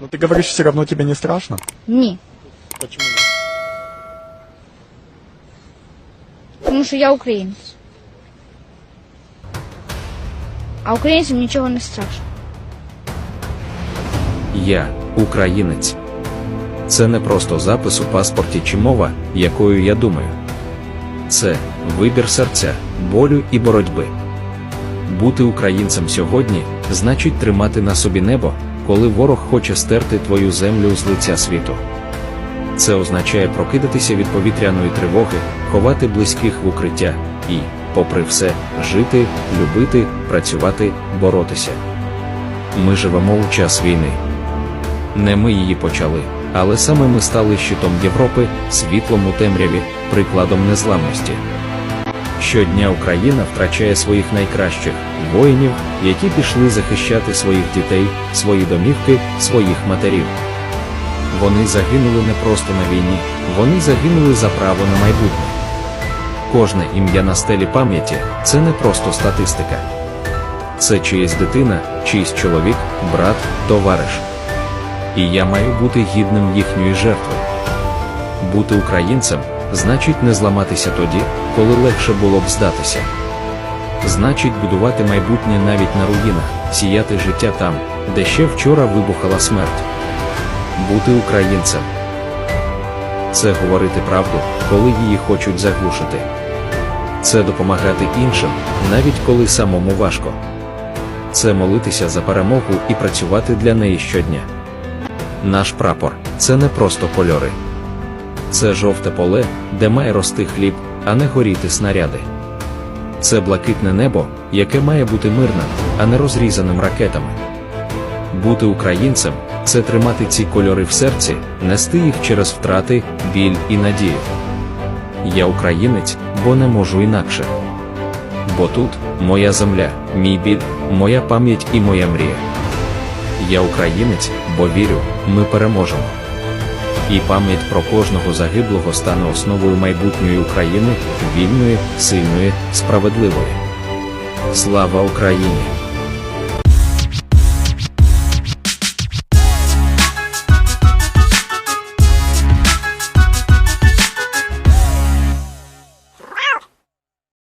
Но ты говоришь, все равно тебе не страшно? Ні. Почему? Тому що я українець. А українцям нічого не страшно. Я українець. Це не просто запис у паспорті чи мова, якою я думаю. Це вибір серця, болю і боротьби. Бути українцем сьогодні значить тримати на собі небо, коли ворог хоче стерти твою землю з лиця світу. Це означає прокидатися від повітряної тривоги, ховати близьких в укриття і, попри все, жити, любити, працювати, боротися. Ми живемо у час війни. Не ми її почали, але саме ми стали щитом Європи, світлом у темряві, прикладом незламності. Щодня Україна втрачає своїх найкращих воїнів, які пішли захищати своїх дітей, свої домівки, своїх матерів. Вони загинули не просто на війні, вони загинули за право на майбутнє. Кожне ім'я на стелі пам'яті це не просто статистика. Це чиїсь дитина, чийсь чоловік, брат, товариш. І я маю бути гідним їхньої жертви. Бути українцем значить не зламатися тоді, коли легше було б здатися. Значить будувати майбутнє навіть на руїнах, сіяти життя там, де ще вчора вибухала смерть. Бути українцем це говорити правду, коли її хочуть заглушити. Це допомагати іншим, навіть коли самому важко. Це молитися за перемогу і працювати для неї щодня. Наш прапор це не просто кольори. Це жовте поле, де має рости хліб, а не горіти снаряди. Це блакитне небо, яке має бути мирним, а не розрізаним ракетами. Бути українцем це тримати ці кольори в серці, нести їх через втрати, біль і надію. Я українець, бо не можу інакше. Бо тут моя земля, мій біль, моя пам'ять і моя мрія. Я українець, бо вірю, ми переможемо. І пам'ять про кожного загиблого стане основою майбутньої України, вільної, сильної, справедливої. Слава Україні!